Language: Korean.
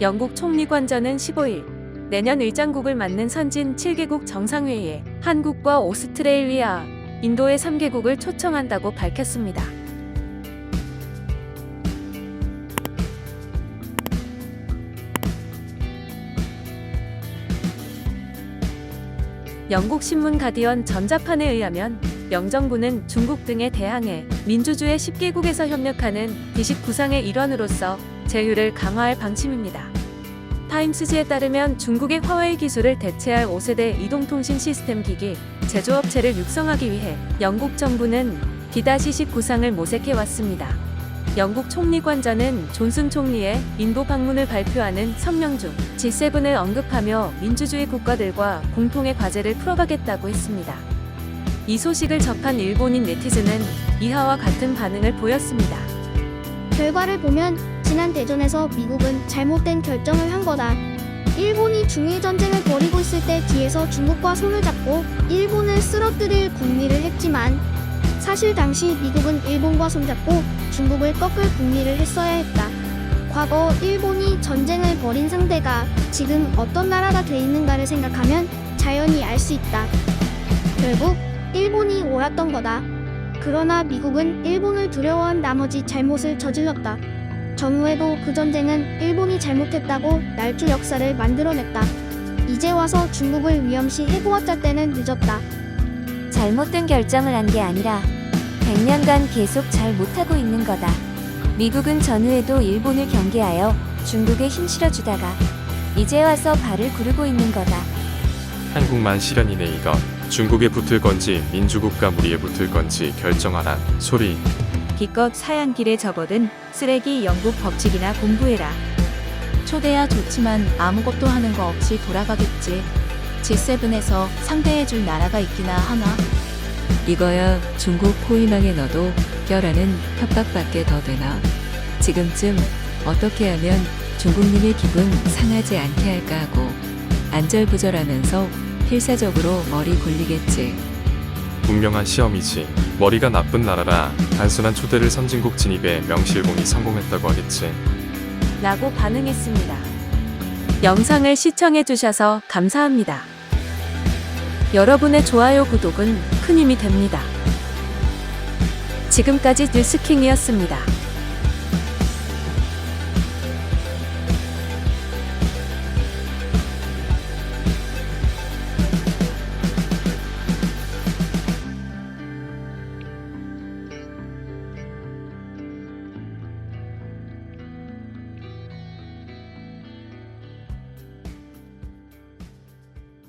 영국 총리 관저는 15일 내년 의장국을 맡는 선진 7개국 정상회의에 한국과 오스트레일리아, 인도의 3개국을 초청한다고 밝혔습니다. 영국 신문 가디언 전자판에 의하면 영정부는 중국 등에 대항해 민주주의 10개국에서 협력하는 D19상의 일환으로서 제휴를 강화할 방침입니다. 타임스지에 따르면 중국의 화웨이 기술을 대체할 5세대 이동통신 시스템 기기 제조업체를 육성하기 위해 영국 정부는 D-19상을 모색해 왔습니다. 영국 총리관저는 존슨 총리의 인도 방문을 발표하는 성명 중 G7을 언급하며 민주주의 국가들과 공통의 과제를 풀어가겠다고 했습니다. 이 소식을 접한 일본인 네티즌은 이하와 같은 반응을 보였습니다. 결과를 보면 지난 대전에서 미국은 잘못된 결정을 한 거다. 일본이 중일 전쟁을 벌이고 있을 때 뒤에서 중국과 손을 잡고 일본을 쓰러뜨릴 국리를 했지만 사실 당시 미국은 일본과 손잡고 중국을 꺾을 국리를 했어야 했다. 과거 일본이 전쟁을 벌인 상대가 지금 어떤 나라가 돼 있는가를 생각하면 자연히 알 수 있다. 결국 일본이 옳았던 거다. 그러나 미국은 일본을 두려워한 나머지 잘못을 저질렀다. 전후에도 그 전쟁은 일본이 잘못했다고 날조 역사를 만들어냈다. 이제 와서 중국을 위험시 해고하자 때는 늦었다. 잘못된 결정을 한 게 아니라 100년간 계속 잘 못하고 있는 거다. 미국은 전후에도 일본을 경계하여 중국에 힘 실어주다가 이제 와서 발을 구르고 있는 거다. 한국만 실현이네 이것. 중국에 붙을 건지 민주국가 무리에 붙을 건지 결정하란 소리. 기껏 사양길에 접어든 쓰레기 영국 법칙이나 공부해라. 초대야 좋지만 아무것도 하는 거 없이 돌아가겠지. G7에서 상대해줄 나라가 있기나 하나. 이거야 중국 포위망에 넣어도 껴라는 협박밖에 더 되나? 지금쯤 어떻게 하면 중국님의 기분 상하지 않게 할까 하고 안절부절하면서 필사적으로 머리 굴리겠지. 분명한 시험이지. 머리가 나쁜 나라라 단순한 초대를 선진국 진입에 명실공히 성공했다고 하겠지. 라고 반응했습니다. 영상을 시청해주셔서 감사합니다. 여러분의 좋아요, 구독은 큰 힘이 됩니다. 지금까지 뉴스킹이었습니다.